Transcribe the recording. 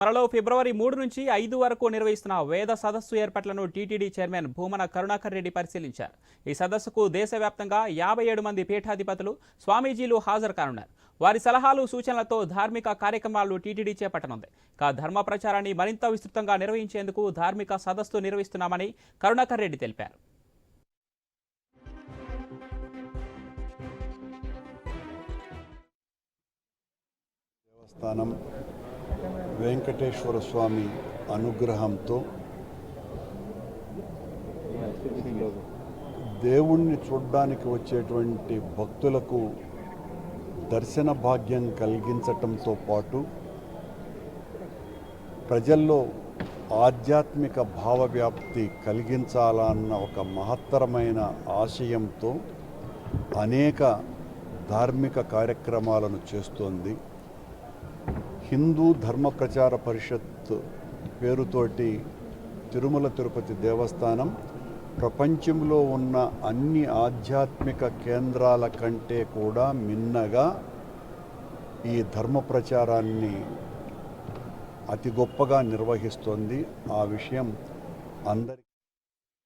త్వరలో ఫిబ్రవరి మూడు నుంచి ఐదు వరకు నిర్వహిస్తున్న వేద సదస్సు ఏర్పాట్లను టీటీడీ చైర్మన్ భూమన కరుణాకర్ రెడ్డి పరిశీలించారు. ఈ సదస్సుకు దేశవ్యాప్తంగా యాభై ఏడు మంది పీఠాధిపతులు స్వామీజీలు హాజరు కానున్నారు. వారి సలహాలు సూచనలతో ధార్మిక కార్యక్రమాలు టీటీడీ చేపట్టనుంది. ఇక ధర్మ ప్రచారాన్ని మరింత విస్తృతంగా నిర్వహించేందుకు ధార్మిక సదస్సు నిర్వహిస్తున్నామని కరుణాకర్ రెడ్డి తెలిపారు. దేవస్థానం వెంకటేశ్వర స్వామి అనుగ్రహంతో దేవుణ్ణి చూడ్డానికి వచ్చేటువంటి భక్తులకు దర్శన భాగ్యం కలిగించటంతో పాటు ప్రజల్లో ఆధ్యాత్మిక భావవ్యాప్తి కలిగించాలన్న ఒక మహత్తరమైన ఆశయంతో అనేక ధార్మిక కార్యక్రమాలను చేస్తోంది. హిందూ ధర్మ ప్రచార పరిషత్ పేరుతోటి తిరుమల తిరుపతి దేవస్థానం ప్రపంచంలో ఉన్న అన్ని ఆధ్యాత్మిక కేంద్రాల కంటే కూడా మిన్నగా ఈ ధర్మ ప్రచారాన్ని అతి గొప్పగా నిర్వహిస్తోంది. ఆ విషయం అందరి